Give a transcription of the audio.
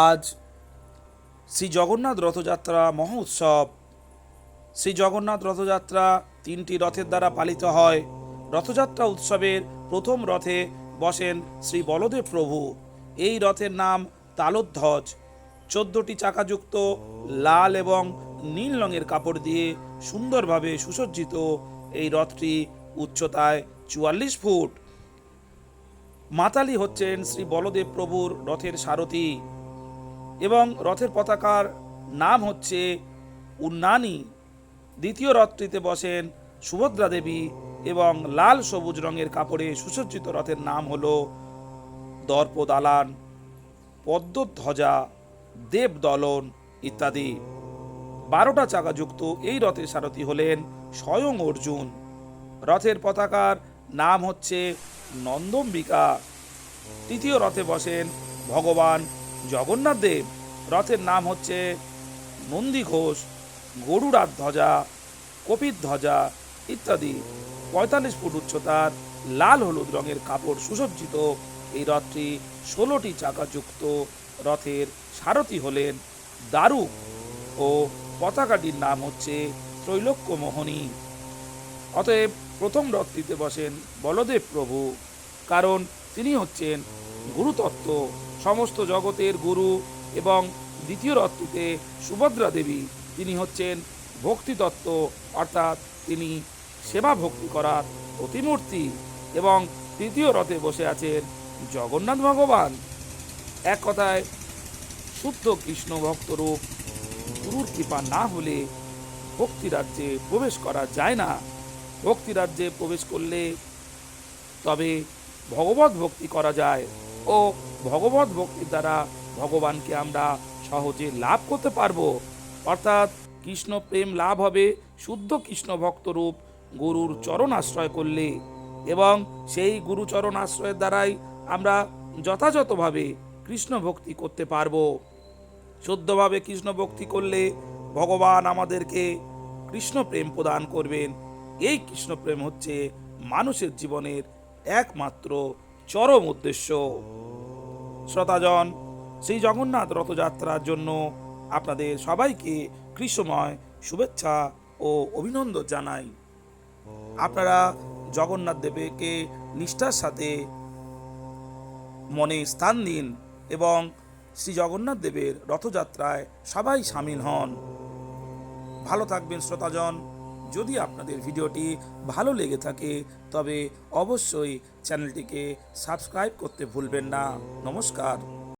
আজ শ্রী জগন্নাথ রথযাত্রা মহোৎসব শ্রী জগন্নাথ রথযাত্রা তিনটি রথের দ্বারা পালিত হয়। রথযাত্রা উৎসবের প্রথম রথে বসেন শ্রী বলদেব প্রভু। এই রথের নাম তালোধ্বজ। চোদ্দটি চাকাযুক্ত লাল এবং নীল রঙের কাপড় দিয়ে সুন্দরভাবে সুসজ্জিত এই রথটি উচ্চতায় চুয়াল্লিশ ফুট। মাতালি হচ্ছেন শ্রী বলদেব প্রভুর রথের সারথি। এবং রথের পতাকার নাম হচ্ছে উন্নানি। দ্বিতীয় রথটিতে বসেন সুভদ্রা দেবী এবং লাল সবুজ রঙের কাপড়ে সুসজ্জিত রথের নাম হলো দর্পদালান, পদ্মধ্বজা, দেবদলন ইত্যাদি। বারোটা চাকাযুক্ত এই রথের সারথি হলেন স্বয়ং অর্জুন। রথের পতাকার নাম হচ্ছে নন্দম্বিকা। তৃতীয় রথে বসেন ভগবান জগন্নাথ দেব। রথের নাম হচ্ছে নন্দী ঘোষ, গরুড়ার ধ্বজা কপির ধ্বজা ইত্যাদি। পঁয়তাল্লিশ ফুট উচ্চতার লাল হলুদ রঙের কাপড় সুসজ্জিত এই রথটি ষোলোটি চাকাযুক্ত রথের সারথি হলেন দারুক ও পতাকাটির নাম হচ্ছে ত্রৈলোক্য মোহনী অতএব প্রথম রথটিতে বসেন বলদেব প্রভু, কারণ তিনি হচ্ছেন গুরুতত্ত্ব সমস্ত জগতের গুরু এবং দ্বিতীয় রথটিতে সুভদ্রা দেবী, তিনি হচ্ছেন ভক্তিতত্ত্ব, অর্থাৎ তিনি সেবা ভক্তি করার প্রতিমূর্তি এবং তৃতীয় রথে বসে আছেন জগন্নাথ ভগবান। এক কথায়, শুদ্ধ কৃষ্ণ ভক্তরূপ গুরুর কৃপা না হলে ভক্তি রাজ্যে প্রবেশ করা যায় না। ভক্তি রাজ্যে প্রবেশ করলে তবে ভগবত ভক্তি করা যায় ও ভগবত ভক্তির দ্বারা ভগবানকে আমরা সহজে লাভ করতে পারব। অর্থাৎ কৃষ্ণ প্রেম লাভ হবে, শুদ্ধ কৃষ্ণ ভক্তরূপ গুরুর চরণ আশ্রয় করলে এবং সেই গুরুচরণ আশ্রয়ের দ্বারাই আমরা যথাযথভাবে কৃষ্ণ ভক্তি করতে পারব। শুদ্ধভাবে কৃষ্ণ ভক্তি করলে ভগবান আমাদেরকে কৃষ্ণ প্রেম প্রদান করবেন। এই কৃষ্ণ প্রেম হচ্ছে মানুষের জীবনের একমাত্র চরম উদ্দেশ্য। শ্রোতাজন, শ্রী জগন্নাথ রথযাত্রার জন্য আপনাদের সবাইকে কৃষ্ণময় শুভেচ্ছা ও অভিনন্দন জানাই। আপনারা জগন্নাথ দেবকে নিষ্ঠার সাথে মনে স্থান দিন এবং শ্রী জগন্নাথ দেবের রথযাত্রায় সবাই সামিল হন। ভালো থাকবেন শ্রোতাজন। যদি আপনাদের ভিডিওটি ভালো লেগে থাকে তবে অবশ্যই চ্যানেলটিকে সাবস্ক্রাইব করতে ভুলবেন না। নমস্কার।